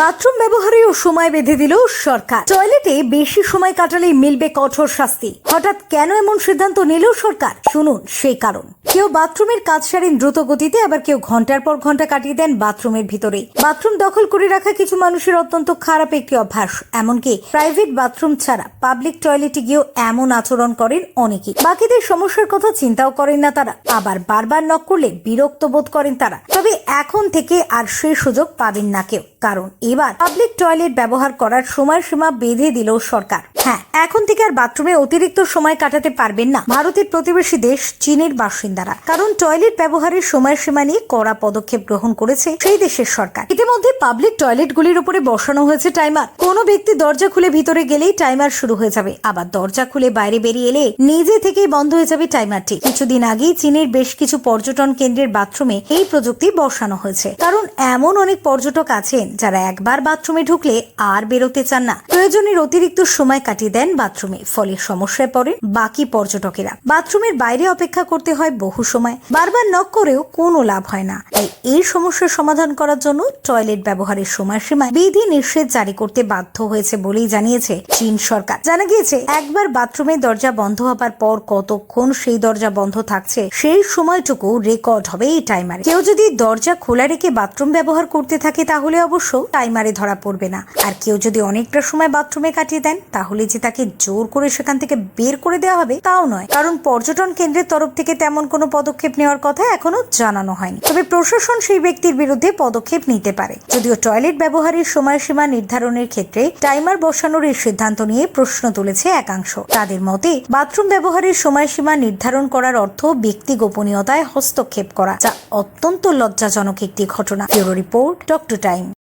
Bathroom ব্যবহারেও সময় বেঁধে দিল সরকার। টয়লেটে বেশি সময় কাটালে মিলবে কঠোর শাস্তি। হঠাৎ কেন এমন সিদ্ধান্ত নিল সরকার? শুনুন সেই কারণ। কেউ বাথরুমের কাজ সারেন দ্রুত গতিতে আবার কেউ ঘণ্টার পর ঘণ্টা কাটিয়ে দেন বাথরুমের ভিতরে বাথরুম দখল করে রাখা কিছু মানুষের অত্যন্ত খারাপ একটি অভ্যাস, এমনকি প্রাইভেট বাথরুম ছাড়া পাবলিক টয়লেটে গিয়েও এমন আচরণ করেন অনেকেই। বাকিদের সমস্যার কথা চিন্তাও করেন না তারা, আবার বারবার নক করলে বিরক্ত বোধ করেন তারা। তবে এখন থেকে আর সেই সুযোগ পাবেন না কেউ, কারণ এবার পাবলিক টয়লেট ব্যবহার করার সময়সীমা বেঁধে দিল সরকার। হ্যাঁ এখন থেকে আর বাথরুমে অতিরিক্ত সময় কাটাতে পারবেন না ভারতের প্রতিবেশী দেশ চীনের বাসিন্দারা। কারণ টয়লেট ব্যবহারের সময়সীমা নিয়ে কড়া পদক্ষেপ গ্রহণ করেছে সেই দেশের সরকার। ইতিমধ্যে পাবলিক টয়লেটগুলির উপরে বসানো হয়েছে টাইমার। কোনো ব্যক্তি দরজা খুলে ভিতরে গেলেই টাইমার শুরু হয়ে যাবে। আবার দরজা খুলে বাইরে বেরিয়ে এলে নিজে থেকেই বন্ধ হয়ে যাবে টাইমারটি। কিছুদিন আগেই চীনের বেশ কিছু পর্যটন কেন্দ্রের বাথরুমে এই প্রযুক্তি বসানো হয়েছে। কারণ এমন অনেক পর্যটক আছেন যারা একবার বাথরুমে ঢুকলে আর বেরোতে চান না। প্রয়োজনের অতিরিক্ত সময় কাটিয়ে দেন বাথরুমে, ফলে সমস্যায় পড়েন বাকি পর্যটকেরা। বাথরুমের বাইরে অপেক্ষা করতে হয় বহু সময়। বারবার নক করেও কোনো লাভ হয় না। তাই এই সমস্যার সমাধান করার জন্য টয়লেট ব্যবহারের সময়সীমায় বিধি নিষেধ জারি করতে বাধ্য হয়েছে বলেই জানিয়েছে চীন সরকার। জানা গিয়েছে, একবার বাথরুমের দরজা বন্ধ হবার পর কতক্ষণ সেই দরজা বন্ধ থাকছে সেই সময়টুকু রেকর্ড হবে এই টাইমারে। কেউ যদি দরজা খোলা রেখে বাথরুম ব্যবহার করতে থাকে তাহলে অবশ্য টাইমারে ধরা পড়বে না। আর কেউ যদি অনেকটা সময় বাথরুমে কাটিয়ে দেন তাহলে যে তাকে জোর করে সেখান থেকে বের করে দেওয়া হবে, তাও নয়। কারণ পর্যটন কেন্দ্রের তরফ থেকে তেমন কোনো পদক্ষেপ নেওয়ার কথা এখনও জানানো হয়নি। তবে প্রশাসন সেই ব্যক্তির বিরুদ্ধে পদক্ষেপ নিতে পারে। যদিও টয়লেট ব্যবহারের সময়সীমা নির্ধারণের ক্ষেত্রে টাইমার বসানোর এই সিদ্ধান্ত নিয়ে প্রশ্ন তুলেছে একাংশ। তাদের মতে, বাথরুম ব্যবহারের সময়সীমা নির্ধারণ করার অর্থ ব্যক্তি গোপনীয়তায় হস্তক্ষেপ করা, যা অত্যন্ত লজ্জাজনক একটি ঘটনা। Bureau report talk to time.